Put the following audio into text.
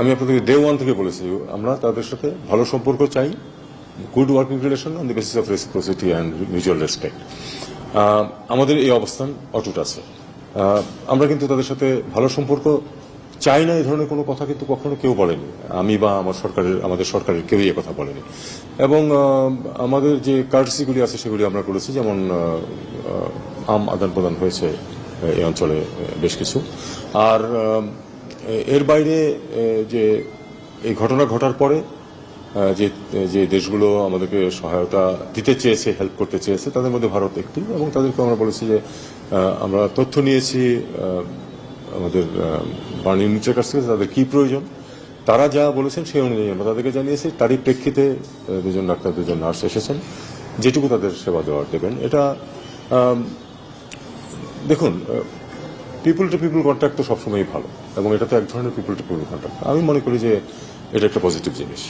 আমি আপনাদেরকে day one থেকে বলেছি, আমরা তাদের সাথে ভালো সম্পর্ক চাই good working relation on the basis of reciprocity and mutual respect আমাদের এই অবস্থান অটুট আছে। আমরা কিন্তু তাদের সাথে ভালো সম্পর্ক চাই না, এই ধরনের কোনো কথা কিন্তু কখনো কেউ বলেনি। আমি বা আমার সরকারের, আমাদের সরকারের কেউই এ কথা বলেনি। এবং আমাদের যে কার্টসিগুলি আছে, সেগুলি আমরা করেছি, যেমন আম আদান প্রদান হয়েছে এই অঞ্চলে বেশ কিছু। আর এর বাইরে যে এই ঘটনা ঘটার পরে যে যে দেশগুলো আমাদেরকে সহায়তা দিতে চেয়েছে হেল্প করতে চেয়েছে, তাদের মধ্যে ভারত একটি এবং তাদেরকে আমরা বলেছি যে আমরা তথ্য নিয়েছি আমাদের বার্ন ইউনিটের কাছ থেকে, তাদের কি প্রয়োজন, তারা যা বলেছেন সেই অনুযায়ী আমরা তাদেরকে জানিয়েছি, তারই প্রেক্ষিতে দুজন ডাক্তার, দুজন নার্স এসেছেন, যেটুকু তাদের সেবা দেওয়ার দেবেন। এটা দেখুন পিপুল টু পিপুল কন্ট্যাক্ট তো সবসময়ই ভালো। এবং এটা তো এক ধরনের পিপুল টু পিপুল কন্ট্যাক্ট আমি মনে করি যে এটা একটা পজিটিভ জিনিস।